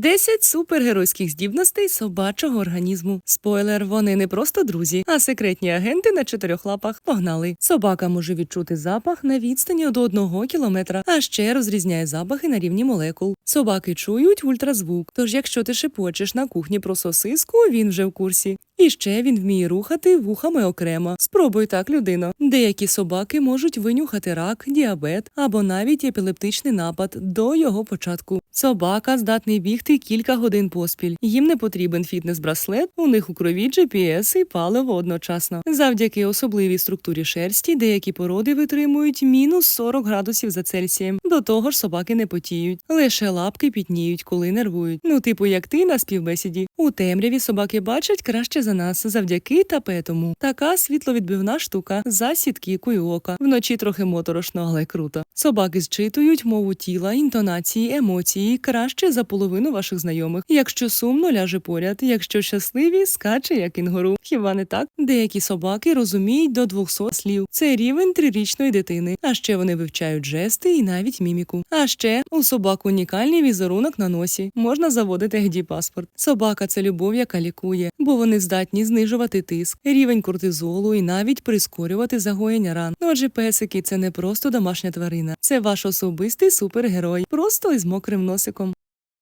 10 супергеройських здібностей собачого організму. Спойлер, вони не просто друзі, а секретні агенти на чотирьох лапах. Погнали. Собака може відчути запах на відстані до одного кілометра, а ще розрізняє запахи на рівні молекул. Собаки чують ультразвук. Тож, якщо ти шепочеш на кухні про сосиску, він вже в курсі. І ще він вміє рухати вухами окремо. Спробуй так, людино. Деякі собаки можуть винюхати рак, діабет або навіть епілептичний напад до його початку. Собака здатний бігти кілька годин поспіль. Їм не потрібен фітнес-браслет, у них у крові GPS і паливо одночасно. Завдяки особливій структурі шерсті деякі породи витримують мінус 40 градусів за Цельсієм. До того ж, собаки не потіють, лише лапки пітніють, коли нервують. Ну, типу, як ти на співбесіді. У темряві собаки бачать краще за нас завдяки тапетому. Така світловідбивна штука за сітківкою ока. Вночі трохи моторошно, але круто. Собаки зчитують мову тіла, інтонації, емоції краще за половину ваших знайомих. Якщо сумно, ляже поряд, якщо щасливі, скаче як кінгуру. Хіба не так? Деякі собаки розуміють до 200 слів. Це рівень трирічної дитини. А ще вони вивчають жести і навіть міміку. А ще у собак унікальний візерунок на носі. Можна заводити гді паспорт. Собака це любов, яка лікує, бо вони здатні знижувати тиск, рівень кортизолу і навіть прискорювати загоєння ран. Отже, песики це не просто домашня тварина, це ваш особистий супергерой, просто із мокрим носиком.